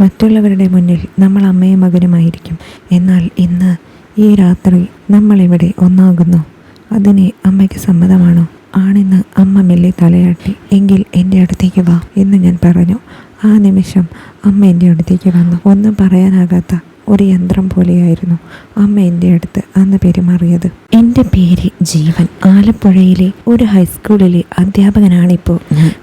മറ്റുള്ളവരുടെ മുന്നിൽ നമ്മൾ അമ്മയും മകനുമായിരിക്കും എന്നാൽ ഇന്ന് ഈ രാത്രി നമ്മളിവിടെ ഒന്നാകുന്നു. അതിനെ അമ്മയ്ക്ക് സമ്മതമാണോ? ആണെന്ന് അമ്മ മെല്ലെ തലയാട്ടി എങ്കിൽ എന്റെ അടുത്തേക്ക് വാ എന്ന് ഞാൻ പറഞ്ഞു. ആ നിമിഷം അമ്മ എന്റെ അടുത്തേക്ക് വന്നു. ഒന്നും പറയാനാകാത്ത ഒരു യന്ത്രം പോലെയായിരുന്നു അമ്മ എന്റെ അടുത്ത് അന്ന് പെരുമാറിയത്. എന്റെ പേര് ജീവൻ. ആലപ്പുഴയിലെ ഒരു ഹൈസ്കൂളിലെ അധ്യാപകനാണിപ്പോൾ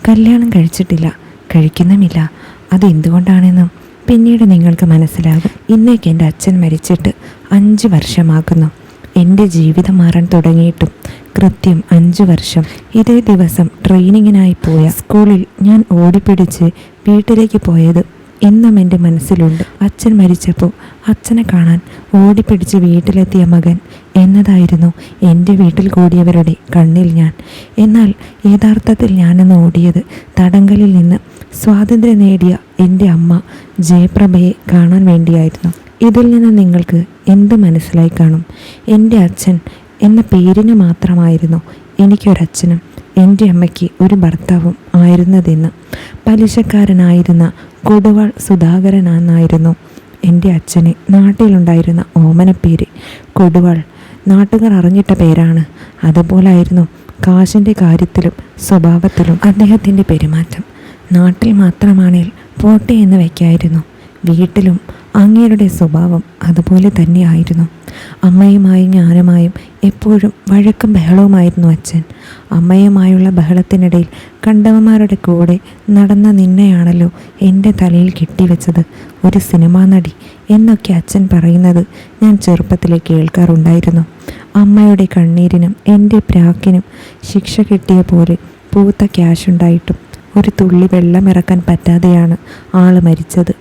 കല്യാണം കഴിച്ചിട്ടില്ല കഴിക്കുന്നുമില്ല. അത് എന്തുകൊണ്ടാണെന്നും പിന്നീട് നിങ്ങൾക്ക് മനസ്സിലാകും. ഇന്നേക്ക് എന്റെ അച്ഛൻ മരിച്ചിട്ട് അഞ്ച് വർഷമാകുന്നു. എന്റെ ജീവിതം മാറാൻ തുടങ്ങിയിട്ടും കൃത്യം അഞ്ച് വർഷം. ഇതേ ദിവസം ട്രെയിനിങ്ങിനായി പോയ സ്കൂളിൽ ഞാൻ ഓടിപ്പിടിച്ച് വീട്ടിലേക്ക് പോയത് ഇന്നും എന്റെ മനസ്സിലുണ്ട്. അച്ഛൻ മരിച്ചപ്പോൾ അച്ഛനെ കാണാൻ ഓടിപ്പിടിച്ച് വീട്ടിലെത്തിയ മകൻ എന്നതായിരുന്നു എന്റെ വീട്ടിൽ കൂടിയവരുടെ കണ്ണിൽ ഞാൻ. എന്നാൽ യഥാർത്ഥത്തിൽ ഞാനെന്ന് ഓടിയത് തടങ്കലിൽ നിന്ന് സ്വാതന്ത്ര്യം നേടിയ എന്റെ അമ്മ ജയപ്രഭയെ കാണാൻ വേണ്ടിയായിരുന്നു. ഇതിൽ നിന്ന് നിങ്ങൾക്ക് എന്ത് മനസ്സിലായി കാണും? എന്റെ അച്ഛൻ എന്ന പേരിന് മാത്രമായിരുന്നു എനിക്കൊരച്ഛനും എന്റെ അമ്മയ്ക്ക് ഒരു ഭർത്താവും ആയിരുന്നതെന്ന്. പലിശക്കാരനായിരുന്ന കൊടുവാൾ സുധാകരനായിരുന്നു എന്റെ അച്ഛന് നാട്ടിലുണ്ടായിരുന്ന ഓമനപ്പേര്. കൊടുവാൾ നാട്ടുകാർ അറിഞ്ഞിട്ട പേരാണ്. അതുപോലായിരുന്നു കാശിന്റെ കാര്യത്തിലും സ്വഭാവത്തിലും അദ്ദേഹത്തിന്റെ പെരുമാറ്റം. നാട്ടിൽ മാത്രമാണേൽ പോട്ടെ എന്ന് വയ്ക്കായിരുന്നു. വീട്ടിലും അങ്ങയുടെ സ്വഭാവം അതുപോലെ തന്നെയായിരുന്നു അമ്മയുമായും ഞാനുമായും എപ്പോഴും വഴക്കും ബഹളവുമായിരുന്നു അച്ഛൻ. അമ്മയുമായുള്ള ബഹളത്തിനിടയിൽ കണ്ടവന്മാരുടെ കൂടെ നടന്ന നിന്നെയാണല്ലോ എന്റെ തലയിൽ കെട്ടിവെച്ചത്. ഒരു സിനിമാ നടി എന്നൊക്കെ അച്ഛൻ പറയുന്നത് ഞാൻ ചെറുപ്പത്തിലെ കേൾക്കാറുണ്ടായിരുന്നു. അമ്മയുടെ കണ്ണീരിനും എന്റെ പ്രാക്കിനും ശിക്ഷ കിട്ടിയ പോലെ പൂത്ത ക്യാഷ് ഉണ്ടായിട്ടും ഒരു തുള്ളി വെള്ളം ഇറക്കാൻ പറ്റാതെയാണ് ആൾ മരിച്ചത്.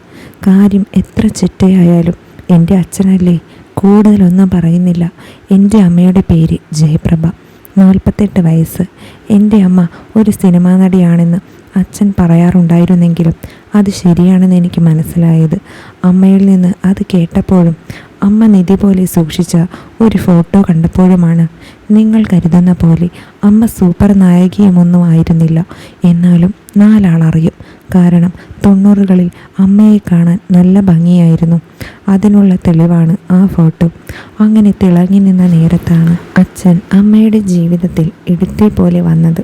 കാര്യം എത്ര ചിട്ടയായാലും എന്റെ അച്ഛനല്ലേ കൂടുതലൊന്നും പറയുന്നില്ല. എന്റെ അമ്മയുടെ പേര് ജയപ്രഭ. നാൽപ്പത്തെട്ട് വയസ്സ്. എന്റെ അമ്മ ഒരു സിനിമാ നടിയാണെന്ന് അച്ഛൻ പറയാറുണ്ടായിരുന്നെങ്കിലും അത് ശരിയാണെന്ന് എനിക്ക് മനസ്സിലായത്. അമ്മയിൽ നിന്ന് അത് കേട്ടപ്പോഴും അമ്മ നിധി പോലെ സൂക്ഷിച്ച ഒരു ഫോട്ടോ കണ്ടപ്പോഴുമാണ് നിങ്ങൾ കരുതുന്ന പോലെ അമ്മ സൂപ്പർ നായകിയുമൊന്നും ആയിരുന്നില്ല. എന്നാലും നാലാളറിയും. കാരണം തൊണ്ണൂറുകളിൽ അമ്മയെ കാണാൻ നല്ല ഭംഗിയായിരുന്നു. അതിനുള്ള തെളിവാണ് ആ ഫോട്ടോ. അങ്ങനെ തിളങ്ങി നിന്ന നേരത്താണ് അച്ഛൻ അമ്മയുടെ ജീവിതത്തിൽ ഇടുത്തി പോലെ വന്നത്.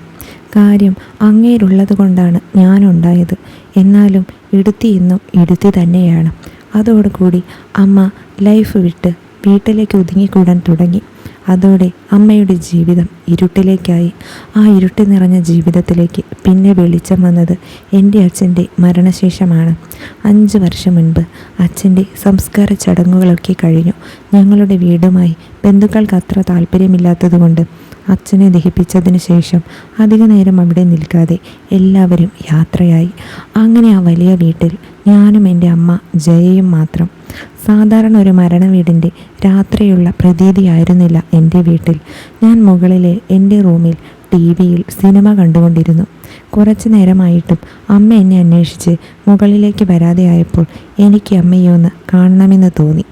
കാര്യം അങ്ങേരുള്ളത് കൊണ്ടാണ് ഞാനുണ്ടായത്. എന്നാലും ഇടുത്തി ഇന്നും ഇടുത്തി തന്നെയാണ്. അതോടുകൂടി അമ്മ ലൈഫ് വിട്ട് വീട്ടിലേക്ക് ഒതുങ്ങിക്കൂടാൻ തുടങ്ങി. അതോടെ അമ്മയുടെ ജീവിതം ഇരുട്ടിലേക്കായി. ആ ഇരുട്ട് നിറഞ്ഞ ജീവിതത്തിലേക്ക് പിന്നെ വെളിച്ചം വന്നത് എന്റെ അച്ഛന്റെ മരണശേഷമാണ്. അഞ്ച് വർഷം മുൻപ് അച്ഛന്റെ സംസ്കാര ചടങ്ങുകളൊക്കെ കഴിഞ്ഞു. ഞങ്ങളുടെ വീടുമായി ബന്ധുക്കൾക്ക് അത്ര താല്പര്യമില്ലാത്തതുകൊണ്ട് അച്ഛനെ ദഹിപ്പിച്ചതിന് ശേഷം അധിക നേരം അവിടെ നിൽക്കാതെ എല്ലാവരും യാത്രയായി. അങ്ങനെ ആ വലിയ വീട്ടിൽ ഞാനും എന്റെ അമ്മ ജയയും മാത്രം സാധാരണ ഒരു മരണ വീടിന്റെ രാത്രിയുള്ള പ്രതീതിയായിരുന്നില്ല എന്റെ വീട്ടിൽ. ഞാൻ മുകളിലെ എന്റെ റൂമിൽ ടി വിയിൽ സിനിമ കണ്ടുകൊണ്ടിരുന്നു. കുറച്ചു നേരമായിട്ടും അമ്മ എന്നെ അന്വേഷിച്ച് മുകളിലേക്ക് വരാതെയായപ്പോൾ എനിക്ക് അമ്മയെ ഒന്ന് കാണണമെന്ന് തോന്നി.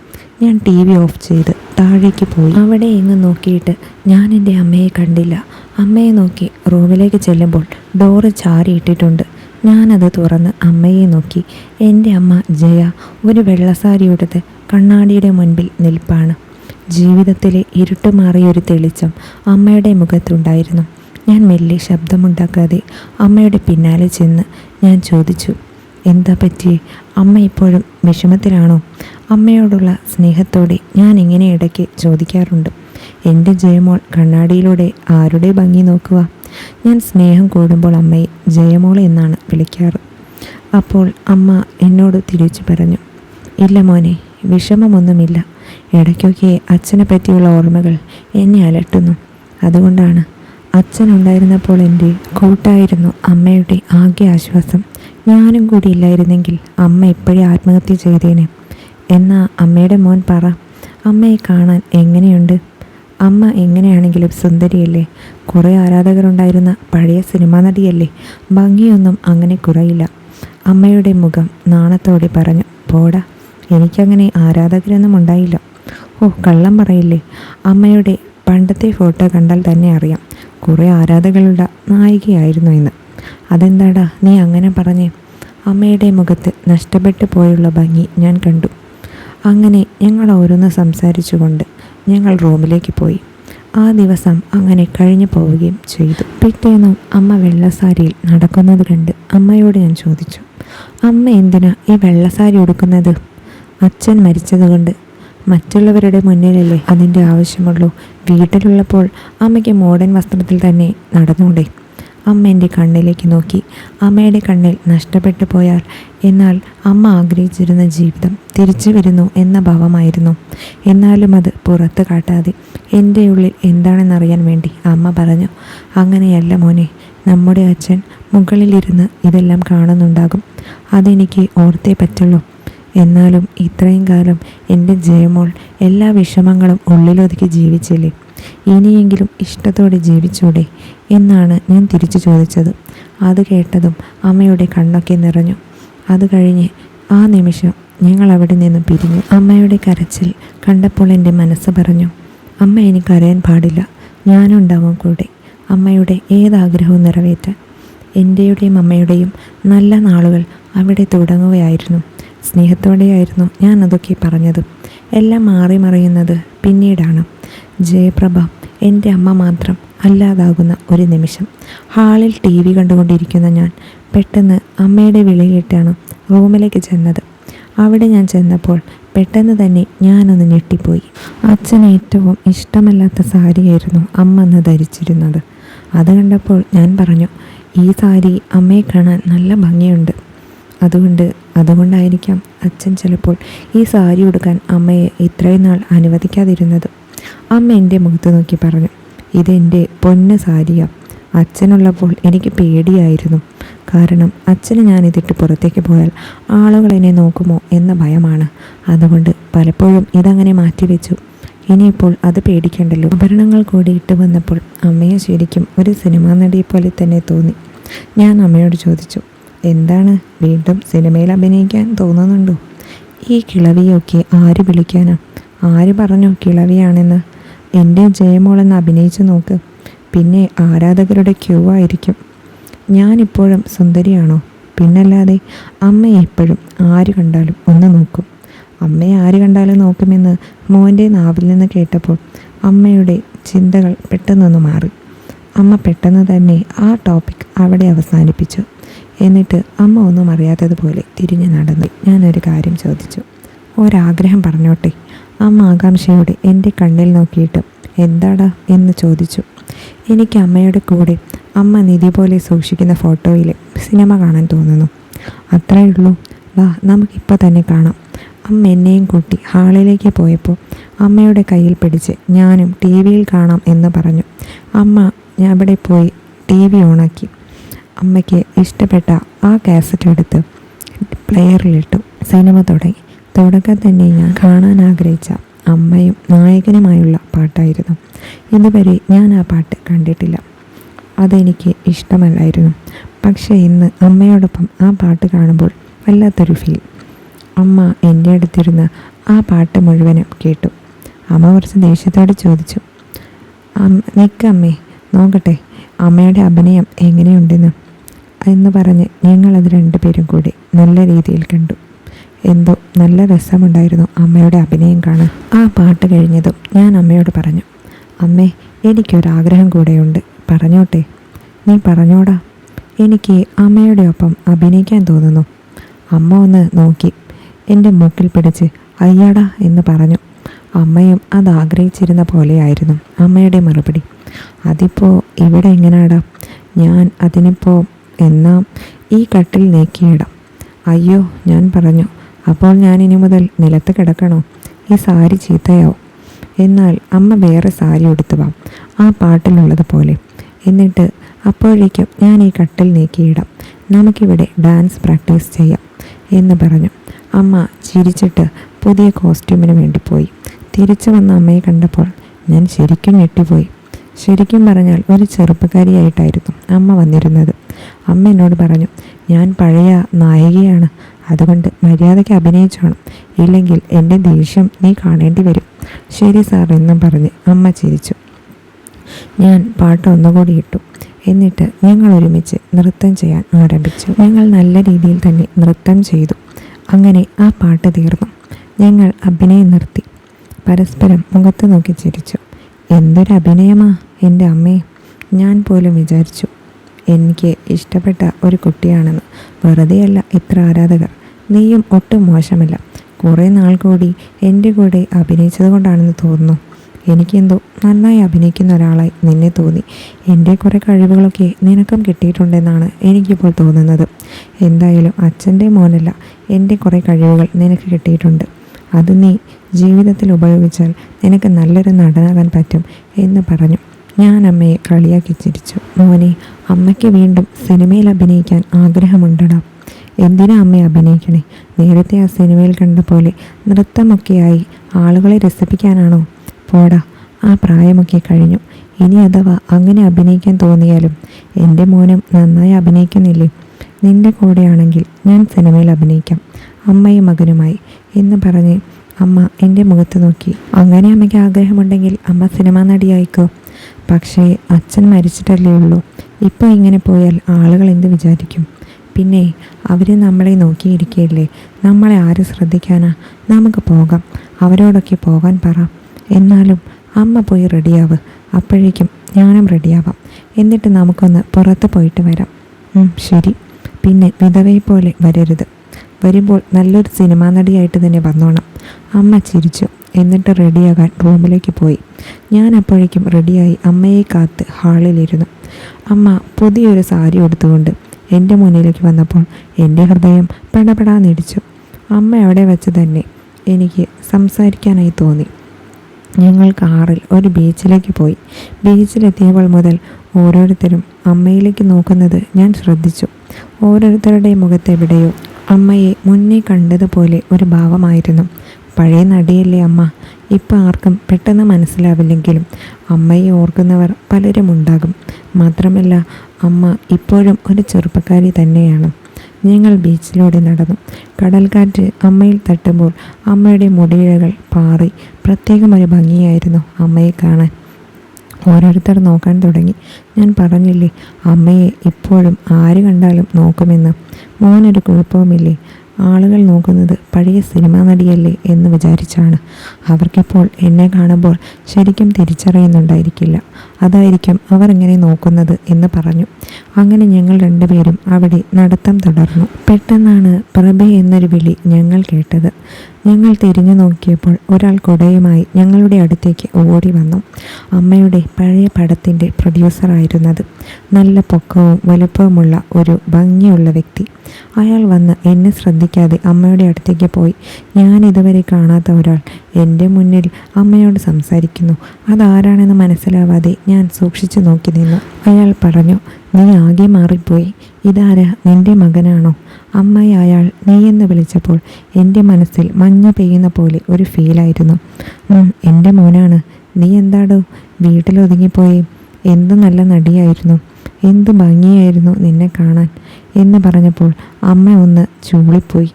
ഞാൻ ടി വി ഓഫ് ചെയ്ത് താഴേക്ക് പോയി. അവിടെ എങ്ങ് നോക്കിയിട്ട് ഞാൻ എന്റെ അമ്മയെ കണ്ടില്ല. അമ്മയെ നോക്കി റൂമിലേക്ക് ചെല്ലുമ്പോൾ ഡോറ് ചാരിയിട്ടിട്ടുണ്ട്. ഞാനത് തുറന്ന് അമ്മയെ നോക്കി. എന്റെ അമ്മ ജയ ഒരു വെള്ളസാരി ഉടുത്ത് കണ്ണാടിയുടെ മുൻപിൽ നിൽപ്പാണ്. ജീവിതത്തിലെ ഇരുട്ട് മാറിയൊരു തെളിച്ചം അമ്മയുടെ മുഖത്തുണ്ടായിരുന്നു. ഞാൻ മെല്ലെ ശബ്ദമുണ്ടാക്കാതെ അമ്മയുടെ പിന്നാലെ ചെന്ന് ഞാൻ ചോദിച്ചു എന്താ പറ്റിയേ? അമ്മ ഇപ്പോഴും വിഷമത്തിലാണോ? അമ്മയോടുള്ള സ്നേഹത്തോടെ ഞാൻ ഇങ്ങനെ ഇടയ്ക്ക് ചോദിക്കാറുണ്ട് എന്റെ ജയമോൾ കണ്ണാടിയിലൂടെ ആരുടെ ഭംഗി നോക്കുക ഞാൻ സ്നേഹം കൂടുമ്പോൾ അമ്മയെ ജയമോൾ എന്നാണ് വിളിക്കാറ്. അപ്പോൾ അമ്മ എന്നോട് തിരിച്ചു പറഞ്ഞു ഇല്ല മോനെ വിഷമമൊന്നുമില്ല. ഇടയ്ക്കൊക്കെ അച്ഛനെ പറ്റിയുള്ള ഓർമ്മകൾ എന്നെ അലട്ടുന്നു. അതുകൊണ്ടാണ് അച്ഛനുണ്ടായിരുന്നപ്പോൾ എന്റെ കൂട്ടായിരുന്നു അമ്മയുടെ ആകെ ആശ്വാസം. ഞാനും കൂടി ഇല്ലായിരുന്നെങ്കിൽ അമ്മ ഇപ്പോഴേ ആത്മഹത്യ ചെയ്തേനെ. എന്നാ അമ്മയുടെ മോൻ പറ അമ്മയെ കാണാൻ എങ്ങനെയുണ്ട്? അമ്മ എങ്ങനെയാണെങ്കിലും സുന്ദരിയല്ലേ? കുറേ ആരാധകരുണ്ടായിരുന്ന പഴയ സിനിമാ നടിയല്ലേ? ഭംഗിയൊന്നും അങ്ങനെ കുറയില്ല. അമ്മയുടെ മുഖം നാണത്തോടെ പറഞ്ഞു പോടാ എനിക്കങ്ങനെ ആരാധകരൊന്നും ഉണ്ടായില്ല. ഓ കള്ളം പറയില്ലേ. അമ്മയുടെ പണ്ടത്തെ ഫോട്ടോ കണ്ടാൽ തന്നെ അറിയാം. കുറേ ആരാധകളുള്ള നായികയായിരുന്നു ഇന്ന്. അതെന്താടാ നീ അങ്ങനെ പറഞ്ഞേ? അമ്മയുടെ മുഖത്ത് നഷ്ടപ്പെട്ടു പോയുള്ള ഭംഗി ഞാൻ കണ്ടു. അങ്ങനെ ഞങ്ങൾ ഓരോന്ന് സംസാരിച്ചുകൊണ്ട് ഞങ്ങൾ റൂമിലേക്ക് പോയി. ആ ദിവസം അങ്ങനെ കഴിഞ്ഞു പോവുകയും ചെയ്തു. പിറ്റേന്നും അമ്മ വെള്ളസാരിയിൽ നടക്കുന്നത് കണ്ട് അമ്മയോട് ഞാൻ ചോദിച്ചു അമ്മ എന്തിനാ ഈ വെള്ളസാരി ഉടുക്കുന്നത്? അച്ഛൻ മരിച്ചതുകൊണ്ട് മറ്റുള്ളവരുടെ മുന്നിലല്ലേ അതിന്റെ ആവശ്യമുള്ളൂ. വീട്ടിലുള്ളപ്പോൾ അമ്മയ്ക്ക് മോഡേൺ വസ്ത്രത്തിൽ തന്നെ നടന്നൂടെ അമ്മ എന്റെ കണ്ണിലേക്ക് നോക്കി. അമ്മയുടെ കണ്ണിൽ നഷ്ടപ്പെട്ടു പോയാൽ എന്നാൽ അമ്മ ആഗ്രഹിച്ചിരുന്ന ജീവിതം തിരിച്ചു വരുന്നു എന്ന ഭാവമായിരുന്നു. എന്നാലും അത് പുറത്ത് കാട്ടാതെ എന്റെ ഉള്ളിൽ എന്താണെന്നറിയാൻ വേണ്ടി അമ്മ പറഞ്ഞു അങ്ങനെയല്ല മോനെ നമ്മുടെ അച്ഛൻ മുകളിലിരുന്ന് ഇതെല്ലാം കാണുന്നുണ്ടാകും. അതെനിക്ക് ഓർത്തേ പറ്റുള്ളൂ. എന്നാലും ഇത്രയും കാലം എന്റെ ജയമോൾ എല്ലാ വിഷമങ്ങളും ഉള്ളിലൊതുക്കി ജീവിച്ചില്ലേ? ഇനിയെങ്കിലും ഇഷ്ടത്തോടെ ജീവിച്ചൂടെ എന്നാണ് ഞാൻ തിരിച്ചു ചോദിച്ചത്. അത് കേട്ടതും അമ്മയുടെ കണ്ണൊക്കെ നിറഞ്ഞു. അത് കഴിഞ്ഞ് ആ നിമിഷം ഞങ്ങൾ അവിടെ നിന്നും പിരിഞ്ഞു. അമ്മയുടെ കരച്ചിൽ കണ്ടപ്പോൾ എന്റെ മനസ്സ് പറഞ്ഞു അമ്മ ഇനി കരയാൻ പാടില്ല. ഞാനുണ്ടാവും കൂടെ. അമ്മയുടെ ഏതാഗ്രഹവും നിറവേറ്റാൻ. എന്റെയുടെയും അമ്മയുടെയും നല്ല നാളുകൾ അവിടെ തുടങ്ങുകയായിരുന്നു. സ്നേഹത്തോടെയായിരുന്നു ഞാൻ അതൊക്കെ പറഞ്ഞത്. എല്ലാം മാറി മറിയുന്നത് പിന്നീടാണ്. ജയപ്രഭ എന്റെ അമ്മ മാത്രം അല്ലാതാകുന്ന ഒരു നിമിഷം. ഹാളിൽ ടി വി കണ്ടുകൊണ്ടിരിക്കുന്ന ഞാൻ പെട്ടെന്ന് അമ്മയുടെ വിളിയിട്ടാണ് റൂമിലേക്ക് ചെന്നത്. അവിടെ ഞാൻ ചെന്നപ്പോൾ പെട്ടെന്ന് തന്നെ ഞാനൊന്ന് ഞെട്ടിപ്പോയി. അച്ഛൻ ഏറ്റവും ഇഷ്ടമല്ലാത്ത സാരിയായിരുന്നു അമ്മ അന്ന് ധരിച്ചിരുന്നത്. അത് കണ്ടപ്പോൾ ഞാൻ പറഞ്ഞു ഈ സാരി അമ്മയെ കാണാൻ നല്ല ഭംഗിയുണ്ട്. അതുകൊണ്ട് അതുകൊണ്ടായിരിക്കാം അച്ഛൻ ചിലപ്പോൾ ഈ സാരി ഉടുക്കാൻ അമ്മയെ ഇത്രയും നാൾ അനുവദിക്കാതിരുന്നത്. അമ്മ എന്റെ മുഖത്ത് നോക്കി പറഞ്ഞു ഇതെന്റെ പൊന്ന സാരിയ അച്ഛനുള്ളപ്പോൾ എനിക്ക് പേടിയായിരുന്നു. കാരണം അച്ഛന് ഞാനിതിട്ട് പുറത്തേക്ക് പോയാൽ ആളുകൾ എന്നെ നോക്കുമോ എന്ന ഭയമാണ്. അതുകൊണ്ട് പലപ്പോഴും ഇതങ്ങനെ മാറ്റിവെച്ചു. ഇനിയിപ്പോൾ അത് പേടിക്കണ്ടല്ലോ. ആഭരണങ്ങൾ കൂടി ഇട്ട് വന്നപ്പോൾ അമ്മയെ ശരിക്കും ഒരു സിനിമാ നടിയെ പോലെ തന്നെ തോന്നി. ഞാൻ അമ്മയോട് ചോദിച്ചു എന്താണ് വീണ്ടും സിനിമയിൽ അഭിനയിക്കാൻ തോന്നുന്നുണ്ടോ? ഈ കിളവിയൊക്കെ ആര് വിളിക്കാനാ? ആര് പറഞ്ഞു കിളവിയാണെന്ന്? എന്റെ ജയമോളെന്ന് അഭിനയിച്ചു നോക്ക്. പിന്നെ ആരാധകരുടെ ക്യൂ ആയിരിക്കും. ഞാനിപ്പോഴും സുന്ദരിയാണോ? പിന്നല്ലാതെ അമ്മയെ എപ്പോഴും ആര് കണ്ടാലും ഒന്ന് നോക്കും. അമ്മയെ ആര് കണ്ടാലും നോക്കുമെന്ന് മോന്റെ നാവിൽ നിന്ന് കേട്ടപ്പോൾ അമ്മയുടെ ചിന്തകൾ പെട്ടെന്നൊന്ന് മാറി. അമ്മ പെട്ടെന്ന് തന്നെ ആ ടോപ്പിക് അവിടെ അവസാനിപ്പിച്ചു. എന്നിട്ട് അമ്മ ഒന്നും അറിയാത്തതുപോലെ തിരിഞ്ഞു നടന്നു. ഞാനൊരു കാര്യം ചോദിച്ചു. ഒരാഗ്രഹം പറഞ്ഞോട്ടെ? അമ്മ ആകാംക്ഷയോടെ എന്റെ കണ്ണിൽ നോക്കിയിട്ട് എന്താടാ? എന്ന് ചോദിച്ചു. എനിക്ക് അമ്മയുടെ കൂടെ അമ്മ നിധി പോലെ സൂക്ഷിക്കുന്ന ഫോട്ടോയിൽ സിനിമ കാണാൻ തോന്നുന്നു. അത്രയേ ഉള്ളൂ. വാ നമുക്കിപ്പോൾ തന്നെ കാണാം. അമ്മ എന്നെയും കൂട്ടി ഹാളിലേക്ക് പോയപ്പോൾ അമ്മയുടെ കയ്യിൽ പിടിച്ച് ഞാനും ടി വിയിൽ കാണാം എന്ന് പറഞ്ഞു. അമ്മ ഞാൻ അവിടെ പോയി ടി വി ഓണാക്കി. അമ്മയ്ക്ക് ഇഷ്ടപ്പെട്ട ആ കാസറ്റ് എടുത്ത് പ്ലെയറിലിട്ടു. സിനിമ തുടങ്ങി. തുടക്കം തന്നെ ഞാൻ കാണാൻ ആഗ്രഹിച്ച അമ്മയും നായകനുമായുള്ള പാട്ടായിരുന്നു. ഇതുവരെ ഞാൻ ആ പാട്ട് കണ്ടിട്ടില്ല. അതെനിക്ക് ഇഷ്ടമല്ലായിരുന്നു. പക്ഷേ ഇന്ന് അമ്മയോടൊപ്പം ആ പാട്ട് കാണുമ്പോൾ വല്ലാത്തൊരു ഫീൽ അമ്മ എന്റെ അടുത്തിരുന്ന് ആ പാട്ട് മുഴുവനും കേട്ടു. അമ്മ കുറച്ച് ദേഷ്യത്തോടെ ചോദിച്ചു നിൽക്കമ്മേ നോക്കട്ടെ അമ്മയുടെ അഭിനയം എങ്ങനെയുണ്ടെന്ന്? എന്ന് പറഞ്ഞ് ഞങ്ങളത് രണ്ടുപേരും കൂടി നല്ല രീതിയിൽ കണ്ടു. എന്തോ നല്ല രസമുണ്ടായിരുന്നു അമ്മയുടെ അഭിനയം കാണാൻ. ആ പാട്ട് കഴിഞ്ഞതും ഞാൻ അമ്മയോട് പറഞ്ഞു അമ്മേ എനിക്കൊരാഗ്രഹം കൂടെയുണ്ട്. പറഞ്ഞോട്ടെ? നീ പറഞ്ഞോടാ. എനിക്ക് അമ്മയുടെ ഒപ്പം അഭിനയിക്കാൻ തോന്നുന്നു. അമ്മ ഒന്ന് നോക്കി എന്റെ മൂക്കിൽ പിടിച്ച് അയ്യാടാ എന്ന് പറഞ്ഞു. അമ്മയും അത് ആഗ്രഹിച്ചിരുന്ന പോലെയായിരുന്നു അമ്മയുടെ മറുപടി. അതിപ്പോൾ ഇവിടെ എങ്ങനാടാ? ഞാൻ അതിനിപ്പോൾ എന്നാ ഈ കട്ടിൽ നീക്കിയിടാം. അയ്യോ ഞാൻ പറഞ്ഞു അപ്പോൾ ഞാൻ ഇനി മുതൽ നിലത്ത് കിടക്കണോ? ഈ സാരി ചീത്തയാവും. എന്നാൽ അമ്മ വേറെ സാരി വാ. ആ പാട്ടിലുള്ളതുപോലെ എന്നിട്ട് അപ്പോഴേക്കും ഞാൻ ഈ കട്ടിൽ നീക്കിയിടാം. നമുക്കിവിടെ ഡാൻസ് പ്രാക്ടീസ് ചെയ്യാം എന്ന് പറഞ്ഞു. അമ്മ ചിരിച്ചിട്ട് പുതിയ കോസ്റ്റ്യൂമിന് വേണ്ടി പോയി. തിരിച്ചു വന്ന അമ്മയെ കണ്ടപ്പോൾ ഞാൻ ശരിക്കും ഞെട്ടിപ്പോയി. ശരിക്കും പറഞ്ഞാൽ ഒരു ചെറുപ്പക്കാരിയായിട്ടായിരുന്നു അമ്മ വന്നിരുന്നത്. അമ്മ എന്നോട് പറഞ്ഞു ഞാൻ പഴയ നായികയാണ്. അതുകൊണ്ട് മര്യാദയ്ക്ക് അഭിനയിച്ചോണം. ഇല്ലെങ്കിൽ എന്റെ ദേഷ്യം നീ കാണേണ്ടി വരും. ശരി സാർ എന്നും പറഞ്ഞ് അമ്മ ചിരിച്ചു. ഞാൻ പാട്ട് ഒന്നുകൂടി ഇട്ടു. എന്നിട്ട് ഞങ്ങൾ ഒരുമിച്ച് നൃത്തം ചെയ്യാൻ ആരംഭിച്ചു. ഞങ്ങൾ നല്ല രീതിയിൽ തന്നെ നൃത്തം ചെയ്തു. അങ്ങനെ ആ പാട്ട് തീർന്നു. ഞങ്ങൾ അഭിനയം നിർത്തി. പരസ്പരം മുഖത്ത് നോക്കി ചിരിച്ചു. എന്തൊരു അഭിനയമാ എന്റെ അമ്മേ. ഞാൻ പോലും വിചാരിച്ചു എനിക്ക് ഇഷ്ടപ്പെട്ട ഒരു കുട്ടിയാണെന്ന്. വെറുതെയല്ല ഇത്ര ആരാധകർ. നീയും ഒട്ടും മോശമല്ല. കുറേ നാൾ കൂടി എന്റെ കൂടെ അഭിനയിച്ചത് കൊണ്ടാണെന്ന് തോന്നുന്നു. എനിക്കെന്തോ നന്നായി അഭിനയിക്കുന്ന ഒരാളായി നിന്നെ തോന്നി. എന്റെ കുറേ കഴിവുകളൊക്കെ നിനക്കും കിട്ടിയിട്ടുണ്ടെന്നാണ് എനിക്കിപ്പോൾ തോന്നുന്നത്. എന്തായാലും അച്ഛന്റെ മോനല്ല എന്റെ കുറേ കഴിവുകൾ നിനക്ക് കിട്ടിയിട്ടുണ്ട്. അത് നീ ജീവിതത്തിൽ ഉപയോഗിച്ചാൽ നിനക്ക് നല്ലൊരു നടനാകാൻ പറ്റും എന്ന് പറഞ്ഞു. ഞാൻ അമ്മയെ കളിയാക്കി ചിരിച്ചു. മോനെ അമ്മയ്ക്ക് വീണ്ടും സിനിമയിൽ അഭിനയിക്കാൻ ആഗ്രഹമുണ്ടടാ. എന്തിനാ അമ്മ അഭിനയിക്കണേ? നേരത്തെ ആ സിനിമയിൽ കണ്ട പോലെ നൃത്തമൊക്കെയായി ആളുകളെ രസിപ്പിക്കാനാണോ? പോടാ ആ പ്രായമൊക്കെ കഴിഞ്ഞു. ഇനി അഥവാ അങ്ങനെ അഭിനയിക്കാൻ തോന്നിയാലും എന്റെ മോനും നന്നായി അഭിനയിക്കുന്നില്ലേ? നിന്റെ കൂടെയാണെങ്കിൽ ഞാൻ സിനിമയിൽ അഭിനയിക്കാം. അമ്മയും മകനുമായി എന്ന് പറഞ്ഞ് അമ്മ എന്റെ മുഖത്ത് നോക്കി. അങ്ങനെ അമ്മയ്ക്ക് ആഗ്രഹമുണ്ടെങ്കിൽ അമ്മ സിനിമാ നടിയായിക്കോ? പക്ഷേ അച്ഛൻ മരിച്ചിട്ടല്ലേ ഉള്ളൂ. ഇപ്പോൾ ഇങ്ങനെ പോയാൽ ആളുകൾ എന്ത് വിചാരിക്കും? പിന്നെ അവർ നമ്മളെ നോക്കിയിരിക്കുകയല്ലേ നമ്മളെ ആര് ശ്രദ്ധിക്കാനാ? നമുക്ക് പോകാം. അവരോടൊക്കെ പോകാൻ പറ. എന്നാലും അമ്മ പോയി റെഡിയാവ്. അപ്പോഴേക്കും ഞാനും റെഡിയാവാം. എന്നിട്ട് നമുക്കൊന്ന് പുറത്ത് പോയിട്ട് വരാം. ശരി. പിന്നെ വിധവയെ പോലെ വരരുത്. വരുമ്പോൾ നല്ലൊരു സിനിമാ നടിയായിട്ട് തന്നെ വന്നോണം. അമ്മ ചിരിച്ചു. എന്നിട്ട് റെഡിയാകാൻ റൂമിലേക്ക് പോയി. ഞാൻ അപ്പോഴേക്കും റെഡിയായി അമ്മയെ കാത്ത് ഹാളിലിരുന്നു. അമ്മ പുതിയൊരു സാരി എടുത്തുകൊണ്ട് എന്റെ മുന്നിലേക്ക് വന്നപ്പോൾ എന്റെ ഹൃദയം പെടപെടാന്നിടിച്ചു. അമ്മ അവിടെ വെച്ച് തന്നെ എനിക്ക് സംസാരിക്കാനായി തോന്നി. ഞങ്ങൾ കാറിൽ ഒരു ബീച്ചിലേക്ക് പോയി. ബീച്ചിലെത്തിയപ്പോൾ മുതൽ ഓരോരുത്തരും അമ്മയിലേക്ക് നോക്കുന്നത് ഞാൻ ശ്രദ്ധിച്ചു. ഓരോരുത്തരുടെ മുഖത്തെവിടെയോ അമ്മയെ മുന്നേ കണ്ടതുപോലെ ഒരു ഭാവമായിരുന്നു. പഴയ നടിയല്ലേ അമ്മ? ഇപ്പം ആർക്കും പെട്ടെന്ന് മനസ്സിലാവില്ലെങ്കിലും അമ്മയെ ഓർക്കുന്നവർ പലരും ഉണ്ടാകും മാത്രമല്ല അമ്മ ഇപ്പോഴും ഒരു ചെറുപ്പക്കാരി തന്നെയാണ്. ഞങ്ങൾ ബീച്ചിലൂടെ നടന്നു. കടൽക്കാറ്റ് അമ്മയിൽ തട്ടുമ്പോൾ അമ്മയുടെ മുടിയിഴകൾ പാറി. പ്രത്യേകം ഒരു ഭംഗിയായിരുന്നു അമ്മയെ കാണാൻ. ഓരോരുത്തർ നോക്കാൻ തുടങ്ങി. ഞാൻ പറഞ്ഞില്ലേ അമ്മയെ ഇപ്പോഴും ആര് കണ്ടാലും നോക്കുമെന്ന്. മോനൊരു കുഴപ്പവുമില്ലേ? ആളുകൾ നോക്കുന്നത് പഴയ സിനിമാ നടിയല്ലേ എന്ന് വിചാരിച്ചാണ്. അവർക്കിപ്പോൾ എന്നെ കാണുമ്പോൾ ശരിക്കും തിരിച്ചറിയുന്നുണ്ടായിരിക്കില്ല. അതായിരിക്കും അവർ ഇങ്ങനെ നോക്കുന്നത് എന്ന് പറഞ്ഞു. അങ്ങനെ ഞങ്ങൾ രണ്ടുപേരും അവിടെ നടത്തം തുടർന്നു. പെട്ടെന്നാണ് പ്രഭ എന്നൊരു വിളി ഞങ്ങൾ കേട്ടത്. ഞങ്ങൾ തിരിഞ്ഞു നോക്കിയപ്പോൾ ഒരാൾ കുടയുമായി ഞങ്ങളുടെ അടുത്തേക്ക് ഓടി വന്നു. അമ്മയുടെ പഴയ പടത്തിന്റെ പ്രൊഡ്യൂസറായിരുന്നത് നല്ല പൊക്കവും വലുപ്പവുമുള്ള ഒരു ഭംഗിയുള്ള വ്യക്തി. അയാൾ വന്ന് എന്നെ ശ്രദ്ധിക്കാതെ അമ്മയുടെ അടുത്തേക്ക് പോയി. ഞാൻ ഇതുവരെ കാണാത്ത ഒരാൾ. എന്റെ മുന്നിൽ അമ്മയോട് സംസാരിക്കുന്നു. അതാരാണെന്ന് മനസ്സിലാവാതെ ഞാൻ സൂക്ഷിച്ചു നോക്കി നിന്നു. അയാൾ പറഞ്ഞു നീ ആകെ മാറിപ്പോയി. ഇതാരാ? നിന്റെ മകനാണോ? അമ്മയെ അയാൾ നീ എന്ന് വിളിച്ചപ്പോൾ എന്റെ മനസ്സിൽ മഞ്ഞ പെയ്യുന്ന പോലെ ഒരു ഫീലായിരുന്നു എന്റെ മോനാണ്. നീ എന്താടോ? വീട്ടിലൊതുങ്ങിപ്പോയി എന്ത് നല്ല നടിയായിരുന്നു. എന്ത് ഭംഗിയായിരുന്നു നിന്നെ കാണാൻ. എന്ന് പറഞ്ഞപ്പോൾ അമ്മ ഒന്ന് ചൂളിപ്പോയി.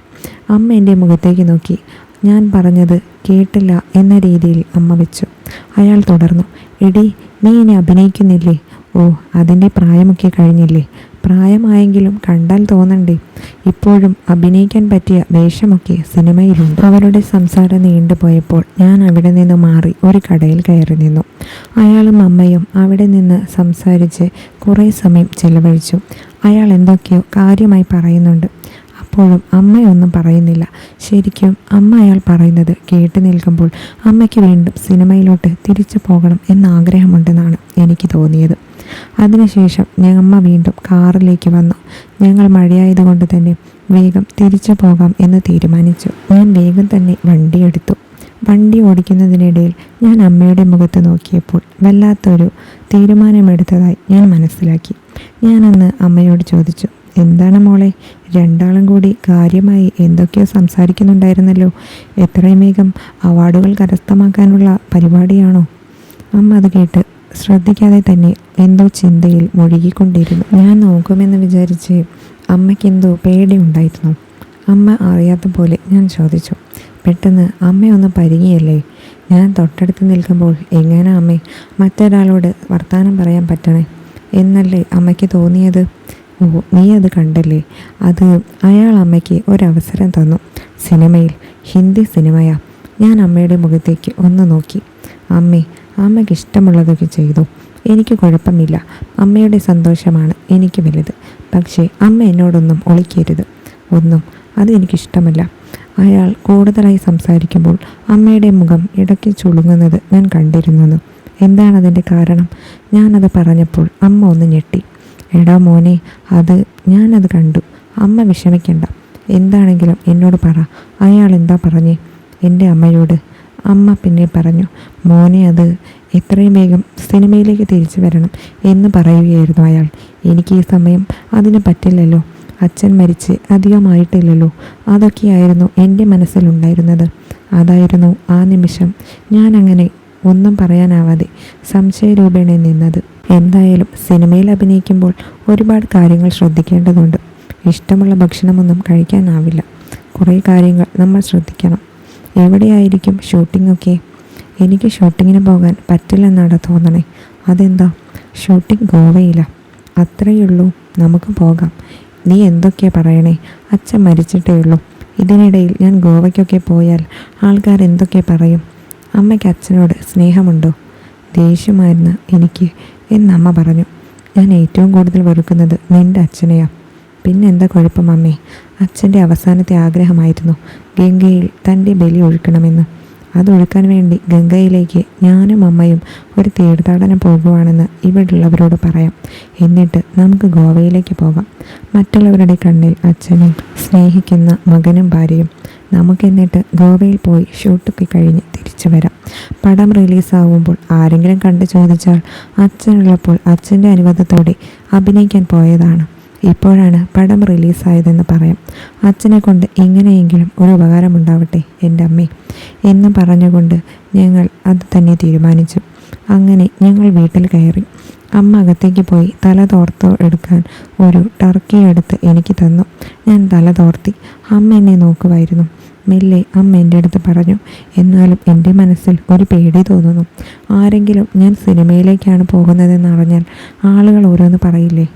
അമ്മ എന്റെ മുഖത്തേക്ക് നോക്കി. ഞാൻ പറഞ്ഞത് കേട്ടില്ല എന്ന രീതിയിൽ അമ്മ വെച്ചു. അയാൾ തുടർന്നു. എടി നീ ഇനി അഭിനയിക്കുന്നില്ലേ? ഓ അതിന്റെ പ്രായമൊക്കെ കഴിഞ്ഞില്ലേ? പ്രായമായെങ്കിലും കണ്ടാൽ തോന്നണ്ടേ? ഇപ്പോഴും അഭിനയിക്കാൻ പറ്റിയ വേഷമൊക്കെ സിനിമയിലുണ്ട്. അവരുടെ സംസാരം നീണ്ടുപോയപ്പോൾ ഞാൻ അവിടെ നിന്ന് മാറി ഒരു കടയിൽ കയറി നിന്നു. അയാളും അമ്മയും അവിടെ നിന്ന് സംസാരിച്ച് കുറേ സമയം ചെലവഴിച്ചു. അയാൾ എന്തൊക്കെയോ കാര്യമായി പറയുന്നുണ്ട്. അപ്പോഴും അമ്മയൊന്നും പറയുന്നില്ല. ശരിക്കും അമ്മ അയാൾ പറയുന്നത് കേട്ട് നിൽക്കുമ്പോൾ അമ്മയ്ക്ക് വീണ്ടും സിനിമയിലോട്ട് തിരിച്ചു പോകണം എന്ന ആഗ്രഹമുണ്ടെന്നാണ് എനിക്ക് തോന്നിയത്. അതിനുശേഷം ഞ- അമ്മ വീണ്ടും കാറിലേക്ക് വന്നു. ഞങ്ങൾ മഴയായതുകൊണ്ട് തന്നെ വേഗം തിരിച്ചു പോകാം എന്ന് തീരുമാനിച്ചു. ഞാൻ വേഗം തന്നെ വണ്ടിയെടുത്തു വണ്ടി ഓടിക്കുന്നതിനിടയിൽ ഞാൻ അമ്മയുടെ മുഖത്ത് നോക്കിയപ്പോൾ വല്ലാത്തൊരു തീരുമാനമെടുത്തതായി ഞാൻ മനസ്സിലാക്കി. ഞാനന്ന് അമ്മയോട് ചോദിച്ചു എന്താണ് മോളെ? രണ്ടാളും കൂടി കാര്യമായി എന്തൊക്കെയോ സംസാരിക്കുന്നുണ്ടായിരുന്നല്ലോ. എത്രയും വേഗം അവാർഡുകൾ കരസ്ഥമാക്കാനുള്ള പരിപാടിയാണോ? അമ്മ അത് കേട്ട് ശ്രദ്ധിക്കാതെ തന്നെ എന്തോ ചിന്തയിൽ മുഴുകിക്കൊണ്ടിരുന്നു. ഞാൻ നോക്കുമെന്ന് വിചാരിച്ച് അമ്മയ്ക്ക് എന്തോ പേടിയുണ്ടായിരുന്നു അമ്മ അറിയാത്ത പോലെ ഞാൻ ചോദിച്ചു. പെട്ടെന്ന് അമ്മയൊന്ന് പരിങ്ങിയല്ലേ? ഞാൻ തൊട്ടടുത്ത് നിൽക്കുമ്പോൾ എങ്ങനെ അമ്മ? മറ്റൊരാളോട് വർത്തമാനം പറയാൻ പറ്റണേ? എന്നല്ലേ അമ്മയ്ക്ക് തോന്നിയത്? ഓ നീ അത് കണ്ടല്ലേ? അത് അയാൾ അമ്മയ്ക്ക് ഒരവസരം തന്നു. സിനിമയിൽ ഹിന്ദി സിനിമയാ. ഞാൻ അമ്മയുടെ മുഖത്തേക്ക് ഒന്ന് നോക്കി. അമ്മേ അമ്മയ്ക്ക് ഇഷ്ടമുള്ളതൊക്കെ ചെയ്തു. എനിക്ക് കുഴപ്പമില്ല. അമ്മയുടെ സന്തോഷമാണ് എനിക്ക് വലുത്. പക്ഷേ അമ്മ എന്നോടൊന്നും ഒളിക്കരുത്. ഒന്നും അതെനിക്കിഷ്ടമല്ല. അയാൾ കൂടുതലായി സംസാരിക്കുമ്പോൾ അമ്മയുടെ മുഖം ഇടയ്ക്ക് ചുളുങ്ങുന്നത് ഞാൻ കണ്ടിരുന്നു. എന്താണതിന്റെ കാരണം? ഞാനത് പറഞ്ഞപ്പോൾ അമ്മ ഒന്ന് ഞെട്ടി. എടാ മോനെ അത് ഞാനത് കണ്ടു. അമ്മ വിഷമിക്കണ്ട. എന്താണെങ്കിലും എന്നോട് പറ. അയാൾ എന്താ പറഞ്ഞേ? എന്റെ അമ്മയോട്. അമ്മ പിന്നെ പറഞ്ഞു മോനെ അത് എത്രയും വേഗം സിനിമയിലേക്ക് തിരിച്ചു വരണം എന്ന് പറയുകയായിരുന്നു അയാൾ. എനിക്ക് ഈ സമയം അതിന് പറ്റില്ലല്ലോ. അച്ഛൻ മരിച്ച് അധികമായിട്ടില്ലല്ലോ. അതൊക്കെയായിരുന്നു എന്റെ മനസ്സിലുണ്ടായിരുന്നത്. അതായിരുന്നു ആ നിമിഷം. ഞാൻ അങ്ങനെ ഒന്നും പറയാനാവാതെ സംശയരൂപേണ നിന്നത്. എന്തായാലും സിനിമയിൽ അഭിനയിക്കുമ്പോൾ ഒരുപാട് കാര്യങ്ങൾ ശ്രദ്ധിക്കേണ്ടതുണ്ട്. ഇഷ്ടമുള്ള ഭക്ഷണമൊന്നും കഴിക്കാനാവില്ല. കുറേ കാര്യങ്ങൾ നമ്മൾ ശ്രദ്ധിക്കണം. എവിടെയായിരിക്കും ഷൂട്ടിങ്ങൊക്കെ എനിക്ക് ഷൂട്ടിങ്ങിന് പോകാൻ പറ്റില്ലെന്നാണ് തോന്നണേ. അതെന്താ? ഷൂട്ടിംഗ് ഗോവയില. അത്രയുള്ളൂ നമുക്ക് പോകാം. നീ എന്തൊക്കെയാ പറയണേ? അച്ഛൻ മരിച്ചിട്ടേ ഉള്ളൂ. ഇതിനിടയിൽ ഞാൻ ഗോവയ്ക്കൊക്കെ പോയാൽ ആൾക്കാർ എന്തൊക്കെ പറയും? അമ്മയ്ക്ക് അച്ഛനോട് സ്നേഹമുണ്ടോ? ദേഷ്യമായിരുന്നു എനിക്ക് എന്നമ്മ പറഞ്ഞു. ഞാൻ ഏറ്റവും കൂടുതൽ വെറുക്കുന്നത് നിന്റെ അച്ഛനെയാ. പിന്നെന്താ കുഴപ്പം അമ്മേ? അച്ഛന്റെ അവസാനത്തെ ആഗ്രഹമായിരുന്നു ഗംഗയിൽ തന്റെ ബലി ഒഴുക്കണമെന്ന്. അതൊഴുക്കാൻ വേണ്ടി ഗംഗയിലേക്ക് ഞാനും അമ്മയും ഒരു തീർത്ഥാടനം പോകുവാണെന്ന് ഇവിടെയുള്ളവരോട് പറയാം. എന്നിട്ട് നമുക്ക് ഗോവയിലേക്ക് പോകാം. മറ്റുള്ളവരുടെ കണ്ണിൽ അച്ഛനും സ്നേഹിക്കുന്ന മകനും ഭാര്യയും നമുക്ക് എന്നിട്ട് ഗോവയിൽ പോയി ഷൂട്ടൊക്കെ കഴിഞ്ഞ് തിരിച്ചു വരാം. പടം റിലീസാവുമ്പോൾ ആരെങ്കിലും കണ്ടു ചോദിച്ചാൽ അച്ഛനുള്ളപ്പോൾ അച്ഛന്റെ അനുവാദത്തോടെ അഭിനയിക്കാൻ പോയതാണ്. ഇപ്പോഴാണ് പടം റിലീസായതെന്ന് പറയാം. അച്ഛനെ കൊണ്ട് എങ്ങനെയെങ്കിലും ഒരു ഉപകാരമുണ്ടാവട്ടെ എന്റെ അമ്മേ എന്ന് പറഞ്ഞുകൊണ്ട് ഞങ്ങൾ അത് തന്നെ തീരുമാനിച്ചു. അങ്ങനെ ഞങ്ങൾ വീട്ടിൽ കയറി. അമ്മ അകത്തേക്ക് പോയി തല തോർത്ത് എടുക്കാൻ ഒരു ടർക്കി എടുത്ത് എനിക്ക് തന്നു. ഞാൻ തല തോർത്തി. അമ്മ എന്നെ നോക്കുമായിരുന്നു. മെല്ലെ അമ്മ എന്റെ അടുത്ത് പറഞ്ഞു എന്നാലും എന്റെ മനസ്സിൽ ഒരു പേടി തോന്നുന്നു. ആരെങ്കിലും ഞാൻ സിനിമയിലേക്കാണ് പോകുന്നതെന്ന് അറിഞ്ഞാൽ ആളുകൾ ഓരോന്ന് പറയില്ലേ?